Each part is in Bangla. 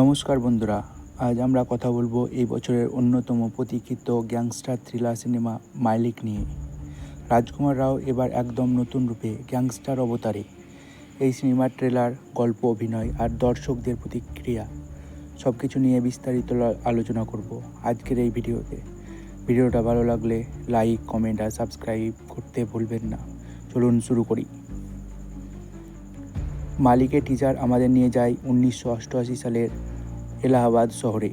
নমস্কার বন্ধুরা, আজ আমরা কথা বলব এই বছরের অন্যতম প্রতীক্ষিত গ্যাংস্টার থ্রিলার সিনেমা মাইলিক নিয়ে। রাজকুমার রাও এবার একদম নতুন রূপে গ্যাংস্টার অবতারে। এই সিনেমার ট্রেলার, গল্প, অভিনয় আর দর্শকদের প্রতিক্রিয়া সব কিছু নিয়ে বিস্তারিত আলোচনা করব আজকের এই ভিডিওতে। ভিডিওটা ভালো লাগলে লাইক কমেন্ট আর সাবস্ক্রাইব করতে ভুলবেন না। চলুন শুরু করি। মালিকের টিচার আমাদের নিয়ে যায় উনিশশো অষ্টআশি সালের এলাহাবাদ শহরে।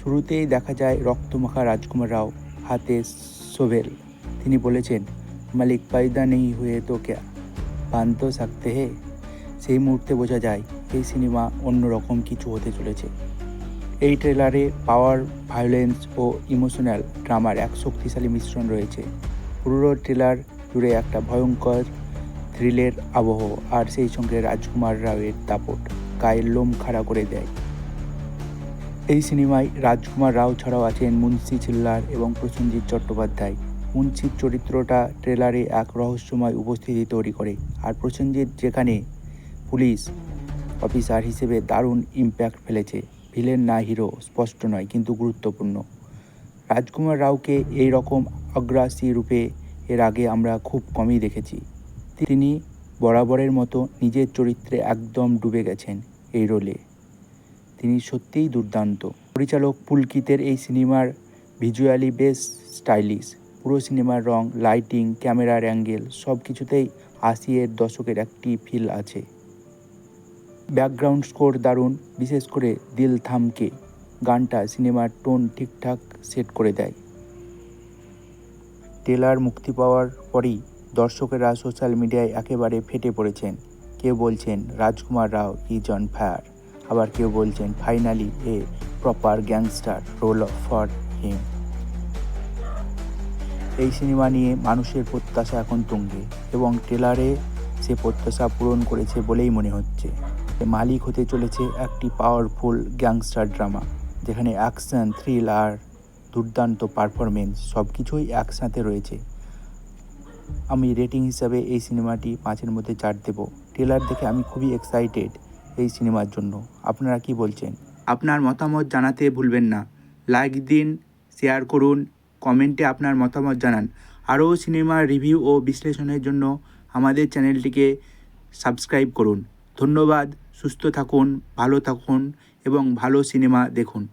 শুরুতেই দেখা যায় রক্তমাখা রাজকুমার রাও হাতে সোভেল তিনি বলেছেন, মালিক পায়দা নেই হুয়ে তো ক্যা বান তো থাকতে হে। সেই মুহূর্তে বোঝা যায়, এই সিনেমা অন্যরকম কিছু হতে চলেছে। এই ট্রেলারে পাওয়ার ভায়োলেন্স ও ইমোশনাল ড্রামার এক শক্তিশালী মিশ্রণ রয়েছে। পুরো ট্রেলার জুড়ে একটা ভয়ঙ্কর থ্রিলের আবহ আর সেই সঙ্গে রাজকুমার রাওয়ের দাপট গায়ের লোম খাড়া করে দেয়। এই সিনেমায় রাজকুমার রাও ছাড়াও আছেন মুন্সি ছিল্লার এবং প্রসেনজিৎ চট্টোপাধ্যায়। মুন্সির চরিত্রটা ট্রেলারে এক রহস্যময় উপস্থিতি তৈরি করে আর প্রসেনজিৎ যেখানে পুলিশ অফিসার হিসেবে দারুণ ইম্প্যাক্ট ফেলেছে, ভিলেন না হিরো স্পষ্ট নয় কিন্তু গুরুত্বপূর্ণ। রাজকুমার রাওকে এই রকম অগ্রাসী রূপে এর আগে আমরা খুব কমই দেখেছি। তিনি বরাবরের মতো নিজের চরিত্রে একদম ডুবে গেছেন এই রোলে। তিনি সত্যিই দুর্দান্ত। পরিচালক পুলকিতের এই সিনেমার ভিজুয়ালি বেশ স্টাইলিশ। পুরো সিনেমার রং, লাইটিং, ক্যামেরার অ্যাঙ্গেল সব কিছুতেই আশি এর দশকের একটি ফিল আছে। ব্যাকগ্রাউন্ড স্কোর দারুণ, বিশেষ করে দিল থামকে। গানটা সিনেমার টোন ঠিকঠাক সেট করে দেয়। ট্রেলার মুক্তি পাওয়ার পরেই দর্শকেরা সোশ্যাল মিডিয়ায় একেবারে ফেটে পড়েছেন। কেউ বলছেন, Rajkumar Rao is on fire. আবার কেউ বলছেন, finally a proper gangster role of for him. এই সিনেমা নিয়ে মানুষের প্রত্যাশা এখন তুঙ্গে এবং ট্রেলারে সে প্রত্যাশা পূরণ করেছে বলেই মনে হচ্ছে। মালিক হতে চলেছে একটি পাওয়ারফুল গ্যাংস্টার ড্রামা, যেখানে অ্যাকশন থ্রিল আর দুর্দান্ত পারফরমেন্স সব কিছুই একসাথে রয়েছে। আমি রেটিং হিসাবে এই সিনেমাটি পাঁচের মধ্যে চার দেব। ট্রেলার দেখে আমি খুবই এক্সাইটেড এই সিনেমার জন্য। আপনারা কি বলছেন? আপনার মতামত জানাতে ভুলবেন না। লাইক দিন শেয়ার করুন কমেন্টে আপনার মতামত জানান। আরও সিনেমার রিভিউ ও বিশ্লেষণের জন্য আমাদের চ্যানেলটিকে সাবস্ক্রাইব করুন। ধন্যবাদ, সুস্থ থাকুন, ভালো থাকুন এবং ভালো সিনেমা দেখুন।